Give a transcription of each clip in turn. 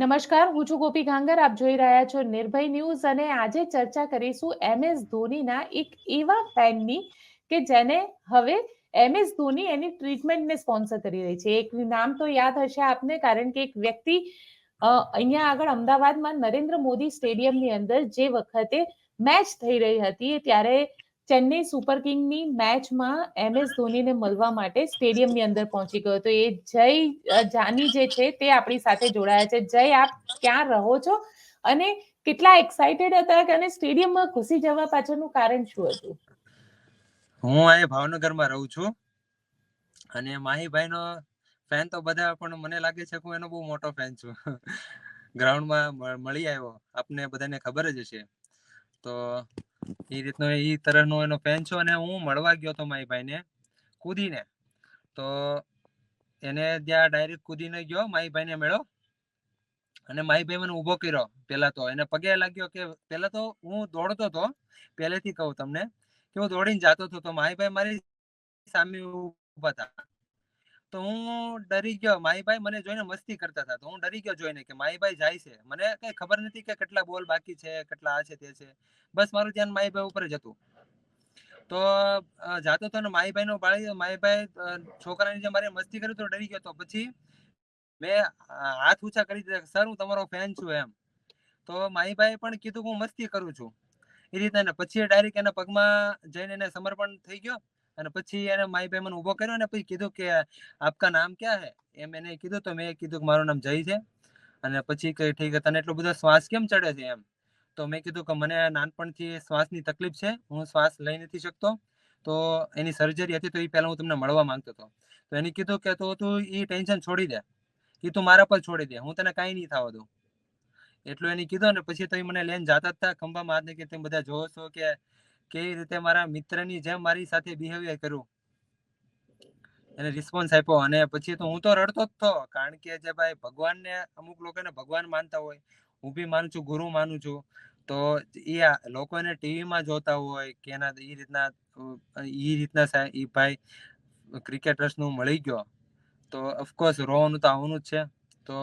નમસ્કાર, હું છું ગોપી ગાંગર. આપ જોઈ રહ્યા છો નિર્ભય ન્યૂઝ અને આજે ચર્ચા કરીશું એમ એસ ધોનીના એક એવા ફેનની કે જેને હવે એમ એસ ધોની એની ટ્રીટમેન્ટને સ્પોન્સર કરી રહી છે. એક નામ તો યાદ હશે આપને, કારણ કે એક વ્યક્તિ અહીંયા આગળ અમદાવાદમાં નરેન્દ્ર મોદી સ્ટેડિયમની અંદર જે વખતે મેચ થઈ રહી હતી ત્યારે ચેન્નઈ સુપર કિંગની મેચમાં એમ એસ ધોનીને મળવા માટે સ્ટેડિયમની અંદર પહોંચી ગયો તો એ જય જાની જે છે તે આપણી સાથે જોડાયા છે. જય, આપ ક્યાં રહો છો? અને કેટલા એક્સાઇટેડ હતા અને સ્ટેડિયમમાં ઘૂસી જવા પાછળનું કારણ શું હતું? હું અહીં ભાવનગરમાં રહું છું. અને માહીભાઈનો ફેન તો બધા, પણ મને લાગે છે હું એનો બહુ મોટો ફેન છું. ગ્રાઉન્ડમાં મળી આવ્યો. આપને બધાને ખબર જ હશે. તો એ રીતનો એ તરહનો એનો ફેન છું અને હું મળવા ગયો તો મારી ભાઈને કૂદીને. તો એને ત્યાં ડાયરેક્ટ કૂદીને ગયો, મારી ભાઈને મેળો અને મારી ભાઈ મને ઊભો કર્યો પેલા તો. એને પગે લાગ્યો કે પેલા તો હું દોડતો હતો, પહેલેથી કહું તમને, કે હું દોડીને જતો હતો તો મારી ભાઈ મારી સામે ઊભા હતા. તો હું ડરી ગયો. માહીભાઈ મને જોઈને મસ્તી કરતા હતા. તો હું ડરી ગયો જોઈને કે માહીભાઈ જાય છે. મને કઈ ખબર નથી કે કેટલા બોલ બાકી છે, કેટલા આ છે, તે છે. બસ મારું ધ્યાન માહીભાઈ ઉપર જ હતું. તો જાતો તો માહીભાઈ નો બાળી માહીભાઈ છોકરાની જે મારે મસ્તી કરી તો ડરી ગયો તો પછી મેં હાથ ઊંચા કરી દીધા સર, હું તમારો ફેન છું એમ. તો માહીભાઈ પણ કીધું હું મસ્તી કરું છું. એ રીતના પછી ડાયરેક્ટ એના પગમાં જઈને એને સમર્પણ થઈ ગયો. અને પછી એને મારી ભાઈ ઊભો કર્યો અને પછી કીધું કે, આપકા નામ ક્યાં હે? એમ એને કીધું, તો મેં કીધું કે મારું નામ જય છે. અને પછી કઈ ઠીક તને એટલો બધો શ્વાસ કેમ ચડે છે એમ? તો મેં કીધું કે, મને નાનપણથી શ્વાસની તકલીફ છે, હું શ્વાસ લઈ નથી શકતો. તો એની સર્જરી હતી, તો એ પહેલા હું તમને મળવા માંગતો હતો. તો એને કીધું કે, તો તું એ ટેન્શન છોડી દે. એ તું મારા પર છોડી દે. હું તને કાંઈ નહીં થવા દઉં. એટલું એને કીધું ને પછી તો એ મને લઈને જતા હતા ખંભામાં હાથ ને કે, તમે બધા જોવો છો કે કેવી રીતે મારા મિત્રની જેમ મારી સાથે બિહેવિયર કર્યું એને રિસ્પોન્સ આપ્યો અને પછી તો હું તો રડતો જ હતો કારણ કે જે ભાઈ ભગવાનને, અમુક લોકોને ભગવાન માનતા હોય. હું બી માનું છું, ગુરુ માનું છું. તો એ લોકો એને ટીવીમાં જોતા હોય કે એના એ રીતના એ રીતના એ ભાઈ ક્રિકેટર્સનું મળી ગયો. તો ઓફકોર્સ રોવાનું તો આવવાનું જ છે. તો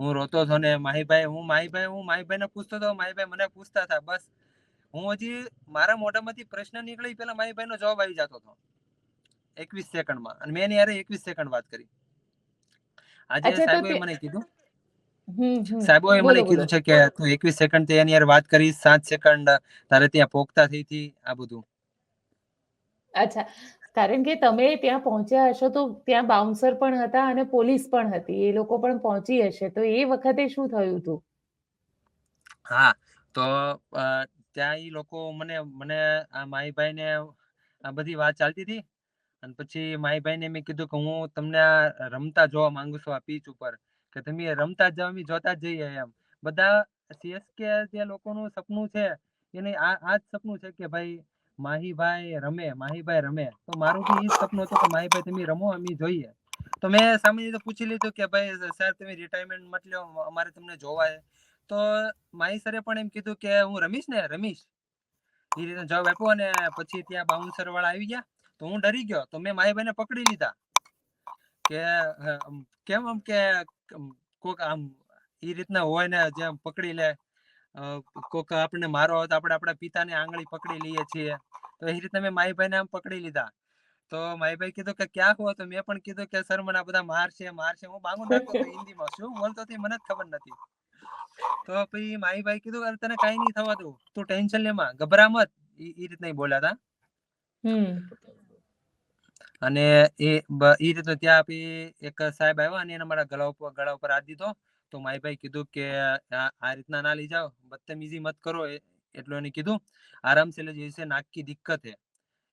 હું રોતો હતો ને માહીભાઈ, હું માહીભાઈ, હું માહીભાઈને પૂછતો હતો. માહીભાઈ મને પૂછતા હતા, બસ. હું હજી મારા મોઢામાંથી પ્રશ્ન નીકળી પેલા મારી ભાઈનો જવાબ આવી જતો હતો. એકવીસ સેકન્ડમાં. અને મેં યારે એકવીસ સેકન્ડ વાત કરી. આજે સાહેબોએ મને કીધું. સાહેબોએ મને કીધું છે કે તું એકવીસ સેકન્ડ તે એની યાર વાત કરી સાત સેકન્ડ તારે ત્યાં પોખતા થઈ હતી આ બધું. અચ્છા કારણ કે તમે ત્યાં પહોંચ્યા હશો તો ત્યાં બાઉન્સર પણ હતા અને પોલીસ પણ હતી. એ લોકો પણ પહોંચી હશે. તો એ વખતે શું થયું હતું હા તો ત્યાં એ લોકો મને મને આ માહીભાઈ ને આ બધી વાત ચાલતી હતી. અને પછી માહીભાઈ ને મેં કીધું કે હું તમને રમતા જોવા માંગુ છું આ પીચ ઉપર. કે તમે રમતા જ અમે જોતા જઈએ એમ. બધા સીએસકે જે લોકોનું સપનું છે, એને આ આ જ સપનું છે કે ભાઈ માહીભાઈ રમે માહીભાઈ રમે. તો મારું બી એ સપનું હતું કે માહીભાઈ તમે રમો, અમે જોઈએ. તો મેં સામે પૂછી લીધું કે ભાઈ સર તમે રિટાયરમેન્ટ મત લો અમારે તમને જોવાય. તો માહી સરે પણ એમ કીધું કે હું રમીશ ને, રમીશ. એ રીતે જવાબ આપ્યો અને પછી ત્યાં બાઉન્સર વાળા આવી ગયા. તો હું ડરી ગયો. તો મેં માહીભાઈ ને પકડી લીધા. કે કેમ આમ કે કોક આમ એ રીતના હોય ને જેમ પકડી લે. કોક આપણને મારો તો આપણે આપણા પિતાને આંગળી પકડી લઈએ છીએ. તો એ રીતે મેં માહીભાઈ ને આમ પકડી લીધા. તો માહીભાઈ કીધું કે ક્યાં હો તો મેં પણ કીધું કે સર મને આ બધા મારશે મારશે હું બાંગુ નાખતો હિન્દીમાં. શું બોલતો મને જ ખબર નથી. તો પછી માહી ભાઈ કીધું અરે તને કઈ નહીં થવા દઉં. તું ટેન્શન લેમાં ગભરા મત એ રીતના બોલ્યા હતા અને એ એ રીતનું ત્યાં આપી એક સાહેબ આવ્યા અને એને મારા ગળા ઉપર ગળા ઉપર હાથ દીધો. તો મારી ભાઈ કીધું કે આ રીતના ના લઈ જાઓ. બદતમીજી મત કરો. એટલું એને કીધું. આરામ સે જૈસે નાક કી દિક્કત હે.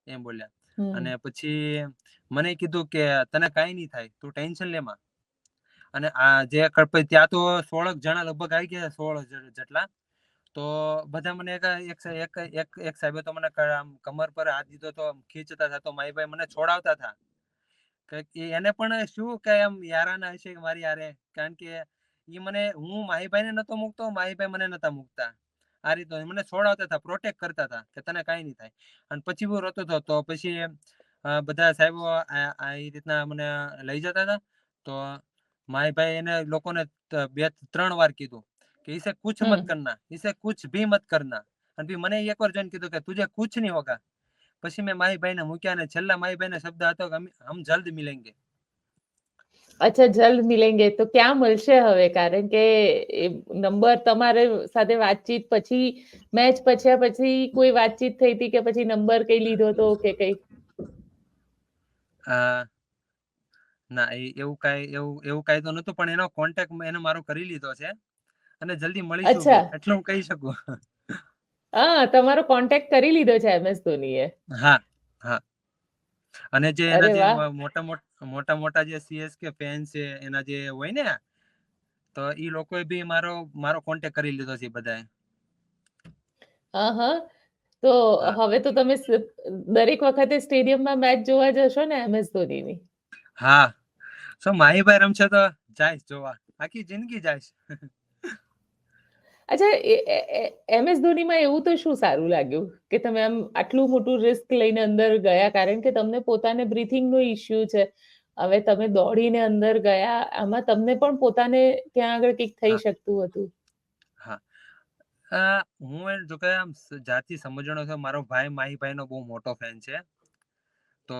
એમ બોલ્યા. અને પછી મને કીધું કે તને કઈ નહીં થાય. તું ટેન્શન લેમાં અને આ જે ત્યાં તો સોળક જણા લગભગ આવી ગયા સોળ જેટલા. તો બધા મને એક એક એક એક સાહેબે તો મને કમર પર હાથ દીધો તો ખીચતા હતા, તો મારી ભાઈ મને છોડાવતા હતા. એને પણ શું કે એમ યારાના હશે મારી યારે કારણ કે એ મને, હું માહીભાઈ ને નતો મૂકતો માહીભાઈ મને નતા મૂકતા. આ રીતે મને છોડાવતા હતા પ્રોટેક્ટ કરતા હતા કે તને કાંઈ નહીં થાય. અને પછી હું રતો હતો, તો પછી બધા સાહેબો આ રીતના મને લઈ જતા હતા. તો માય ભાઈ એને લોકોને બે ત્રણ વાર કીધું કે ઇસે કુછ મત કરના ઇસે કુછ ભી મત કરના. અને ભી મને એક વાર જોઈને કીધું કે તુજે કુછ નહીં હોગા. પછી મેં માહી ભાઈને મૂક્યા અને છેલ્લા માહી ભાઈને શબ્દ હતો કે હમ જલ્દ મિલેંગે. અચ્છા જલ્દ મિલેંગે. તો ક્યાં મળશે હવે? કારણ કે નંબર તમારે સાથે વાતચીત પછી મેચ પછી પછી કોઈ વાતચીત થઈ હતી કે પછી નંબર કઈ લીધો તો કે કઈ? ના એ એવું કાંઈ એવું એવું કાંઈ તો નતું પણ એનો કોન્ટેક્ટ એને મારો કરી લીધો છે. અને જલ્દી મળીશું. એટલું હું કહી શકું. હા તમારો કોન્ટેક્ટ કરી લીધો છે એમએસ ધોનીએ. હા હા. અને જે એના જે મોટા મોટા મોટા જે સીએસકે ફેન છે એના જે હોય ને તો એ લોકોએ બી મારો મારો કોન્ટેક્ટ કરી લીધો છે બધાએ. હા હા. તો હવે તો તમે દરેક વખતે સ્ટેડિયમમાં મેચ જોવા જશો ને એમએસ ધોનીની? હા. સો માહીભાઈ રમશે તો? જાઈશ જોવા. આખી જિંદગી જાઈશ. અચ્છા એમ એસ ધોનીમાં એવું તો શું સારું લાગ્યું? કે તમે આમ આટલું મોટું રિસ્ક લઈને અંદર ગયા? કારણ કે તમને પોતાને બ્રીથિંગનો ઇશ્યુ છે. હવે તમે દોડીને અંદર ગયા આમાં તમને પણ પોતાને ત્યાં આગળ કંઈક થઈ શકતું હતું. હા. હું જો કે આમ જાતિ સમજણો છે મારો ભાઈ માહીભાઈનો બહુ મોટો ફેન છે. તો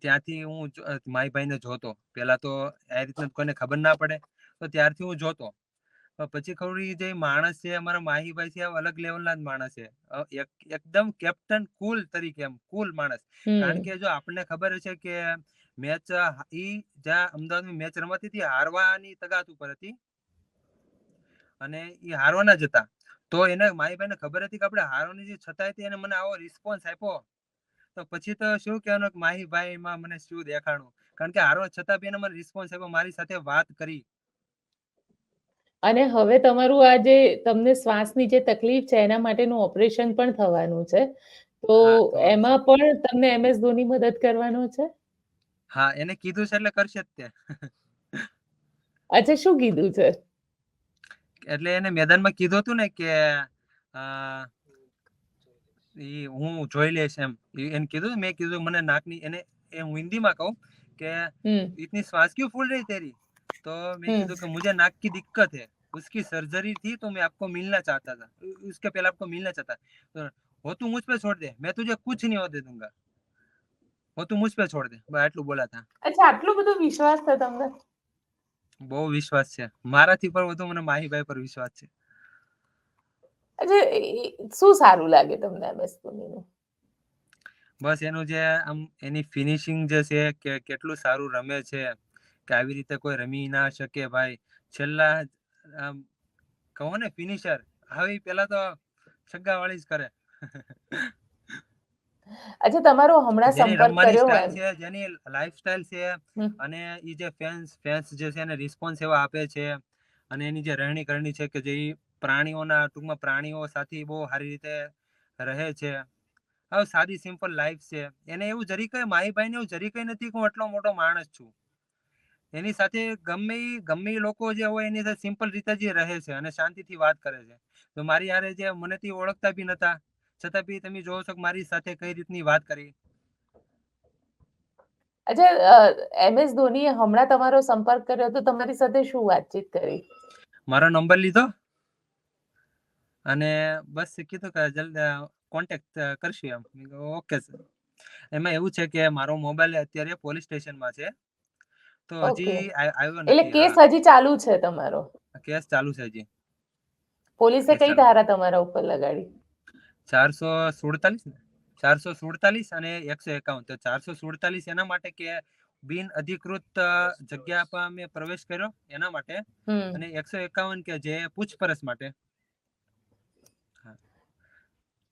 ત્યાંથી હું જો- ભાઈને જોતો. પેલા તો એ રીતના કોઈને ખબર ના પડે. તો ત્યારથી હું જોતો. પછી ખબર જે માણસ છે અમારા માહીભાઈ છે અલગ લેવલના જ માણસ છે. એકદમ કેપ્ટન કુલ તરીકે એમ કુલ માણસ. કારણ કે જો આપણને ખબર છે કે મેચ ઈ જ્યાં અમદાવાદની મેચ રમાતી હતી હારવાની તગાત ઉપર હતી. અને એ હારવાના જ હતા. તો એને માહીભાઈને ખબર હતી કે આપણે હારવાની જે છતાંય હતી એને મને આવો રિસ્પોન્સ આપ્યો. તો પછી તો શું કહેવાનું કે માં મને શું દેખાણું? કારણ કે હારો છતાં બી એને મને રિસ્પોન્સ આપ્યો મારી સાથે વાત કરી. અને હવે તમારું આ જે તમને શ્વાસની જે તકલીફ છે એના માટેનું ઓપરેશન પણ થવાનું છે. તો એમાં પણ તમને એમએસ ધોની મદદ કરવાનો છે? હા એને કીધું છે એટલે કરશે જ તે. અચ્છા શું કીધું છે? એટલે એને મેદાનમાં કીધું હતું ને કે અ, ઈ હું જોઈ લઈશ એમ ઈ એને કીધું મેં કીધું મને નાકની એને એ હું હિન્દીમાં કહું કે હમ इतनी सांस क्यों फूल रही तेरी तो मैं हम्म। कीधु कि मुझे नाक की दिक्कत है उसकी सर्जरी थी तो मैं आपको मिलना चाहता था उ- उसके पहले आपको मिलना चाहता तो वो तू मुझ पे छोड़ दे मैं तुझे कुछ नहीं होने दूंगा वो तू मुझ पे छोड़ दे બસ આટલું બોલા હતા અચ્છા આટલો બધો વિશ્વાસ છે તમને બહુ વિશ્વાસ છે મારાથી પણ વધુ મને માહીભાઈ પર વિશ્વાસ છે અચ્છા એ- એ- શું સારું લાગે તમને એમ ધોનીનું બસ એનું જે આમ એની ફિનિશિંગ જે છે કે કેટલું સારું રમે છે કે આવી રીતે કોઈ રમી ના શકે ભાઈ. છેલ્લા આમ કહો ને ફિનિશર હવે પેલા તો છગ્ગા વાળી જ કરે. અચ્છા તમારો હમણાં સંપર્ક કર્યો છે જેની લાઈફસ્ટાઈલ છે અને એ જે ફેન્સ ફેન્સ જે છે એને રિસ્પોન્સ એવા આપે છે. અને એની જે રહેણી કરણી છે કે જે પ્રાણીઓના ટૂંકમાં પ્રાણીઓ સાથે બહુ સારી રીતે રહે છે. હવે સાદી સિમ્પલ લાઈફ છે. એને એવું જરી કઈ માહીભાઈને એવું જરી કઈ નથી કે હું એટલો મોટો માણસ છું. એની સાથે ગમે ગમે લોકો જે હોય એની સાથે સિમ્પલ રીતે જ રહે છે અને શાંતિથી વાત કરે છે. તો મારી હારે જે મને થી ઓળખતા બી નતા. છતાં બી તમે જોવો છો કે મારી સાથે કઈ રીતની વાત કરી. અચ્છા એમ એસ ધોનીએ હમણાં તમારો સંપર્ક કર્યો તો તમારી સાથે શું વાતચીત કરી? મારો નંબર લીધો? અને બસ કીધું કે જલ્દી કોન્ટેક્ટ કરશું એમ. Okay sir. એમાં એવું છે કે મારો મોબાઈલ અત્યારે પોલીસ સ્ટેશનમાં છે. તો હજી આવ્યો એટલે કેસ હજી ચાલુ છે તમારો? કેસ ચાલુ છે હજી. પોલીસે કઈ ધારા તમારા ઉપર લગાડી? ચારસો સુડતાલીસ ને? ચારસો સુડતાલીસ અને એકસો એકાવન. તો ચારસો સુડતાલીસ એના માટે કે બિન અધિકૃત જગ્યા પર મેં પ્રવેશ કર્યો એના માટે અને એકસો એકાવન કે જે પૂછપરછ માટે.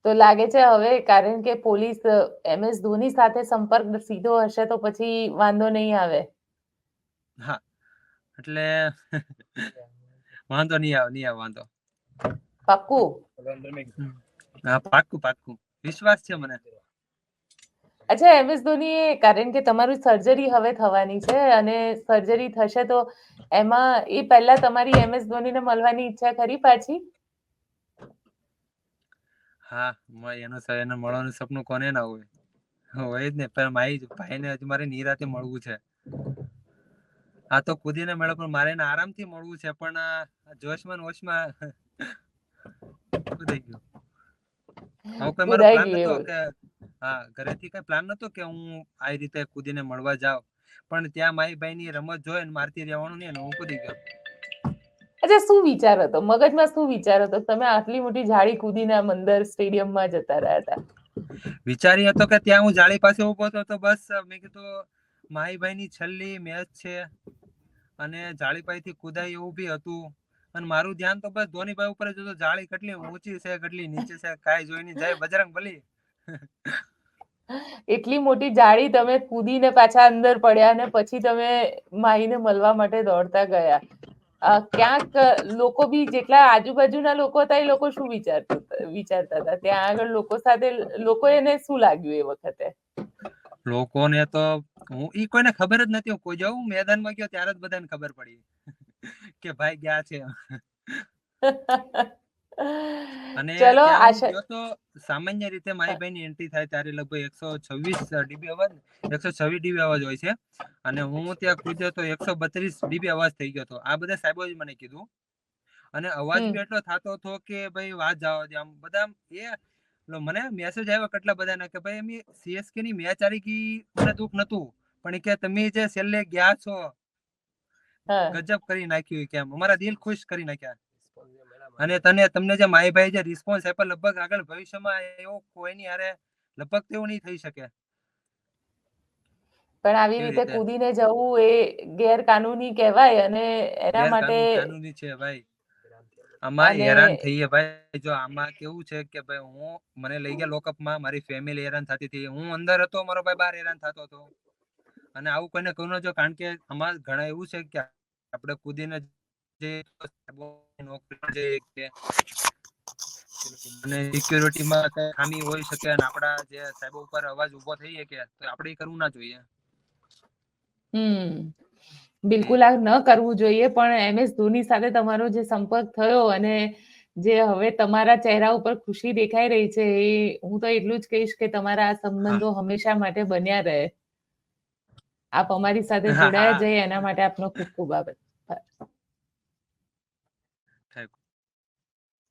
તો લાગે છે હવે કારણ કે પોલીસ એમ એસ ધોની સાથે સંપર્ક સીધો હશે તો પછી વાંધો નહીં આવે. હા એટલે વાંધો નહીં આવે નહીં આવે વાંધો. પાક્કું? હા પાક્કું પાક્કું. વિશ્વાસ છે મને. અચ્છા એમ એસ ધોની કારણ કે તમારી સર્જરી હવે થવાની છે અને સર્જરી થશે તો એમાં એ પહેલા તમારી એમ એસ ધોનીને મળવાની ઈચ્છા ખરી પાછી? હા એનો એનું મળવાનું સપનું કોને ના હોય. હોય જ ને પણ મારી ભાઈને હજી મારે નિરાતે મળવું છે. આ તો કુદીને મળે પણ મારે એને આરામથી મળવું છે પણ જોશમાં હોશમાં કૂદાઈ ગયો? આવો કોઈ મારો પ્લાન નતો કે હા ઘરેથી કઈ પ્લાન નતો કે હું આવી રીતે કુદીને મળવા જાઉં. પણ ત્યાં મારી ભાઈની રમત જોઈ ને મારથી રહેવાનું નહીં ને હું કુદી ગયો. અચ્છા શું વિચાર હતો મગજમાં શું વિચાર હતો તમે આટલી મોટી જાળી કૂદીને મંદર સ્ટેડિયમમાં જતા રહ્યા હતા. વિચારી હતો કે ત્યાં હું જાળી પાસે ઊભો હતો તો બસ મેં કીધું માહી ભાઈની છેલ્લી મેચ છે અને જાળી પાસેથી કુદાય એવું બી હતું અને મારું ધ્યાન તો બસ ધોનીભાઈ ઉપર જ હતું. જાળી કેટલી ઊંચી છે કેટલી નીચે છે કાઈ જોઈ નહીં જાય બજરંગ બલી. એટલી મોટી જાળી તમે કૂદીને પાછા અંદર પડ્યા અને પછી તમે માઈને મળવા માટે દોડતા ગયા. ક્યાંક લોકો બી જેટલા આજુબાજુના લોકો હતા એ લોકો શું વિચારતા વિચારતા હતા? ત્યાં આગળ લોકો સાથે લોકો એને શું લાગ્યું એ વખતે? લોકોને તો હું ઈ કોઈને ખબર જ નથી. કોઈ જાઉં મેદાનમાં ગયો ત્યારે જ બધાને ખબર પડી. કે ભાઈ ગયા છે. અને ચલો તો સામાન્ય રીતે મારી ભાઈની એન્ટ્રી થાય ત્યારે લગભગ એકસો છવ્વીસ ડીબી અવાજ એકસો છવ્વીસ ડીબી અવાજ હોય છે. અને હું ત્યાં કૂદ્યો તો એકસો બત્રીસ ડીબી અવાજ થઈ ગયો હતો. આ બધા સાહેબો મને કીધું. અને અવાજ. બી એટલો થતો હતો કે ભાઈ વાત જાવ દે. આમ બધા એ મને મેસેજ આવ્યો કેટલા બધાના કે ભાઈ એમ સીએસકે ની મેચ હારી ગઈ મને દુઃખ નતું. પણ કે તમે જે છેલ્લે ગયા છો ગજબ કરી નાખ્યું કેમ અમારા દિલ ખુશ કરી નાખ્યા. અને તને તમને જે માહીભાઈ જે રિસ્પોન્સ આપ્યો લગભગ આગળ ભવિષ્યમાં એવો કોઈની હારે લગભગ તેવું નહીં થઈ શકે. પણ આવી રીતે? કૂદીને જવું એ ગેરકાનૂની કહેવાય અને એના માટે કાનૂની છે ભાઈ. આમાં હેરાન થઈએ ભાઈ. જો આમાં કેવું છે કે ભાઈ હું મને લઈ ગયા લોકઅપમાં મારી ફેમિલી હેરાન થતી હતી. હું અંદર હતો મારો ભાઈ બહાર હેરાન થતો હતો. અને આવું કોઈને કહ્યું ન જો કારણ કે અમારે ઘણા એવું છે કે આપણે કૂદીને જે નોકરી જે અને સિક્યોરિટીમાં ખામી હોઈ શકે અને આપણા જે સાહેબો ઉપર અવાજ ઊભો થઈ શકે તો આપણે કરવું ના જોઈએ. હમ. બિલકુલ આ ન કરવું જોઈએ પણ એમ એસ ધોની સાથે તમારો જે સંપર્ક થયો અને જે હવે તમારા ચહેરા ઉપર ખુશી દેખાઈ રહી છે એ હું તો એટલું જ કહીશ કે તમારા આ સંબંધો હંમેશા માટે બન્યા રહે. આપ અમારી સાથે જોડાયા જઈએ એના માટે આપનો ખૂબ ખૂબ આભાર.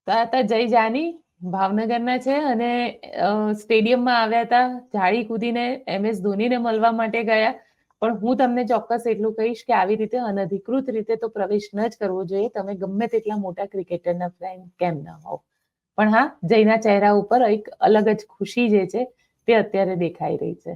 તો આ હતા જય જાની. ભાવનગરના છે અને સ્ટેડિયમમાં આવ્યા હતા. જાળી કૂદીને એમ એસ ધોનીને મળવા માટે ગયા. પણ હું તમને ચોક્કસ એટલું કહીશ કે આવી રીતે અનધિકૃત રીતે તો પ્રવેશ ન જ કરવો જોઈએ. તમે ગમે તેટલા મોટા ક્રિકેટરના ફેન કેમ ન હોવ. પણ હા, જયના ચહેરા ઉપર એક અલગ જ ખુશી જે છે તે અત્યારે દેખાઈ રહી છે.